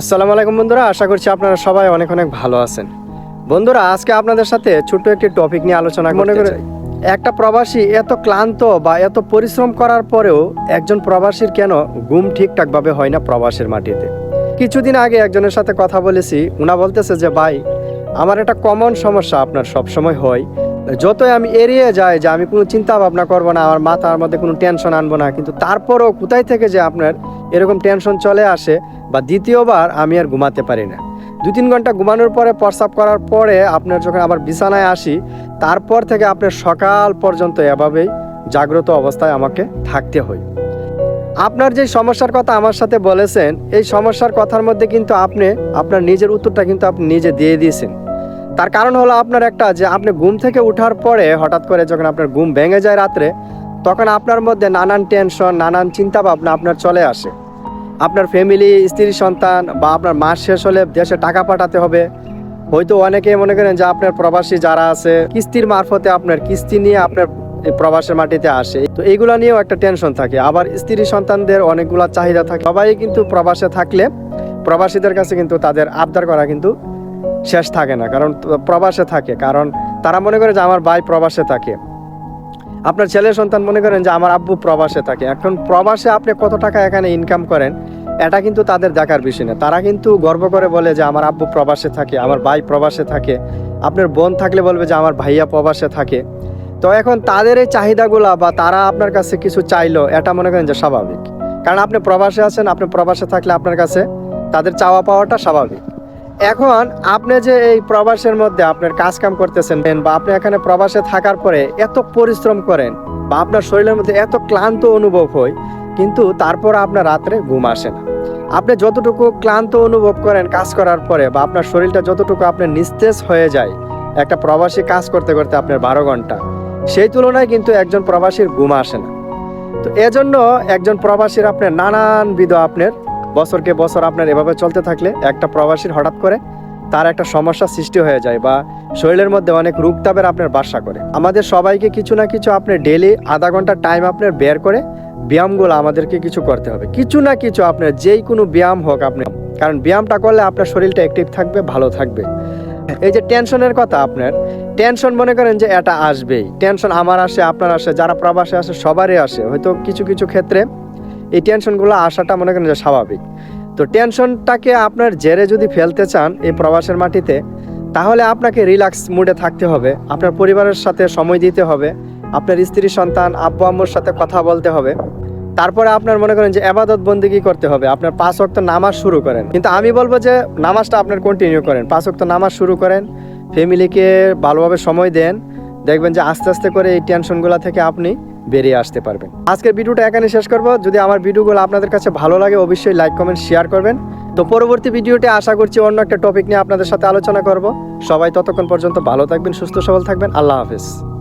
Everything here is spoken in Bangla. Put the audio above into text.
আসসালামু আলাইকুম বন্ধুরা আশা করছি আপনারা সবাই অনেক অনেক ভালো আছেন। বন্ধুরা আজকে আপনাদের সাথে ছোট্ট একটি টপিক নিয়ে আলোচনা মনে করে একটা প্রবাসী এত ক্লান্ত বা এত পরিশ্রম করার পরেও একজন প্রবাসীর কেন ঘুম ঠিকঠাকভাবে হয় না প্রবাসের মাটিতে? কিছুদিন আগে একজনের সাথে কথা বলেছি উনা বলতেছে যে ভাই আমার একটা কমন সমস্যা আপনার সব সময় হয়। যতই আমি এড়িয়ে যাই যে আমি কোনো চিন্তা ভাবনা করব না আমার মাথার মধ্যে কোনো টেনশন আনব না কিন্তু তারপরেও কোথায় থেকে যে আপনার এরকম টেনশন চলে আসে বা দ্বিতীয়বার আমি আর ঘুমাতে পারি না। দু তিন ঘণ্টা ঘুমানোর পরে প্রস্রাব করার পরে আপনার যখন আবার বিছানায় আসি, তারপর থেকে আপনার সকাল পর্যন্ত এভাবেই জাগ্রত অবস্থায় আমাকে থাকতে হয়। আপনার যে সমস্যার কথা আমার সাথে বলেছেন, এই সমস্যার কথার মধ্যে কিন্তু আপনি, আপনার নিজের উত্তরটা কিন্তু আপনি নিজে দিয়ে দিয়েছেন। তার কারণ হলো আপনার একটা যে আপনি ঘুম থেকে ওঠার পরে হঠাৎ করে যখন আপনার ঘুম ভেঙে যায় রাত্রে তখন আপনার মধ্যে নানান টেনশন, নানান চিন্তা ভাবনা আপনার চলে আসে। আপনার ফ্যামিলি, স্ত্রী, সন্তান বা আপনার মাস শেষ হলে দেশে টাকা পাঠাতে হবে। হয়তো অনেকে মনে করেন যে আপনার প্রবাসী যারা আছে, কিস্তির মারফতে আপনার কিস্তি নিয়ে আপনার প্রবাসের মাটিতে আসে। তো এইগুলা নিয়েও একটা টেনশন থাকে। আবার স্ত্রী, সন্তানদের অনেকগুলো চাহিদা থাকে। সবাই কিন্তু প্রবাসে থাকলে প্রবাসীদের কাছে কিন্তু তাদের আবদার করা কিন্তু শেষ থাকে না। কারণ প্রবাসে থাকে। কারণ তারা মনে করে যে আমার ভাই প্রবাসে থাকে। আপনার ছেলে সন্তান মনে করেন যে আমার আব্বু প্রবাসে থাকে। এখন প্রবাসে আপনি কত টাকা এখানে ইনকাম করেন, এটা কিন্তু তাদের দেখার বিষয় না। তারা কিন্তু গর্ব করে বলে যে আমার আব্বু প্রবাসে থাকে, আমার ভাই প্রবাসে থাকে, আপনার বোন থাকলে বলবে যে আমার ভাইয়া প্রবাসে থাকে। তো এখন তাদের এই চাহিদাগুলা বা তারা আপনার কাছে কিছু চাইলো, এটা মনে করেন যে স্বাভাবিক। কারণ আপনি প্রবাসে আছেন, আপনি প্রবাসে থাকলে আপনার কাছে তাদের চাওয়া পাওয়াটা স্বাভাবিক। এখন আপনি যে এই প্রবাসের মধ্যে আপনার কাজ কাম করতেছেন বা আপনি এখানে প্রবাসে থাকার পরে এত পরিশ্রম করেন, বা আপনার শরীরের মধ্যে এত ক্লান্ত অনুভব হয়, কিন্তু তারপর আপনার রাত্রে ঘুম আসে না। আপনি যতটুকু ক্লান্ত অনুভব করেন কাজ করার পরে, বা আপনার শরীরটা যতটুকু আপনার নিস্তেজ হয়ে যায়, একটা প্রবাসী কাজ করতে করতে আপনার বারো ঘণ্টা, সেই তুলনায় কিন্তু একজন প্রবাসীর ঘুম আসে না। তো এজন্য একজন প্রবাসীর আপনার নানান বিধ আপনার বছরকে বছর আপনার এভাবে চলতে থাকলে একটা প্রবাসীর হঠাৎ করে তার একটা সমস্যা সৃষ্টি হয়ে যায় বা শরীরের মধ্যে অনেক রূপতাপের আপনার বাসা করে। আমাদের সবাইকে কিছু না কিছু আপনার ডেলি আধা ঘণ্টা টাইম আপনার বের করে ব্যায়ামগুলো আমাদেরকে কিছু করতে হবে। কিছু না কিছু আপনার যেই কোনো ব্যায়াম হোক আপনি কারণ ব্যায়ামটা করলে আপনার শরীরটা অ্যাক্টিভ থাকবে, ভালো থাকবে। এই যে টেনশনের কথা আপনার টেনশন মনে করেন যে এটা আসবেই। টেনশন আমার আসে, আপনার আসে, যারা প্রবাসে আসে, সবারই আসে। হয়তো কিছু কিছু ক্ষেত্রে এই টেনশনগুলো আসাটা মনে করেন যে স্বাভাবিক। তো টেনশনটাকে আপনার জেরে যদি ফেলতে চান এই প্রবাসের মাটিতে, তাহলে আপনাকে রিল্যাক্স মুডে থাকতে হবে, আপনার পরিবারের সাথে সময় দিতে হবে, আপনার স্ত্রী, সন্তান, আব্বু, আম্মুর সাথে কথা বলতে হবে। তারপরে আপনার মনে করেন যে আবাদত বন্দিগি করতে হবে, আপনার পাঁচ ওয়াক্ত নামাজ শুরু করেন। কিন্তু আমি বলব যে নামাজটা আপনার কন্টিনিউ করেন, পাঁচ ওয়াক্ত নামাজ শুরু করেন ফ্যামিলিকে ভালোভাবে সময় দেন, দেখবেন যে আস্তে আস্তে করে এই টেনশনগুলো থেকে আপনি বেরিয়ে আসতে পারবেন। আজকের ভিডিওটা এখানে শেষ করব। যদি আমার ভিডিওগুলো আপনাদের কাছে ভালো লাগে, অবশ্যই লাইক, কমেন্ট, শেয়ার করবেন। তো পরবর্তী ভিডিওতে আশা করছি অন্য একটা টপিক নিয়ে আপনাদের সাথে আলোচনা করব। সবাই ততক্ষণ পর্যন্ত ভালো থাকবেন, সুস্থ সবল থাকবেন। আল্লাহ হাফেজ।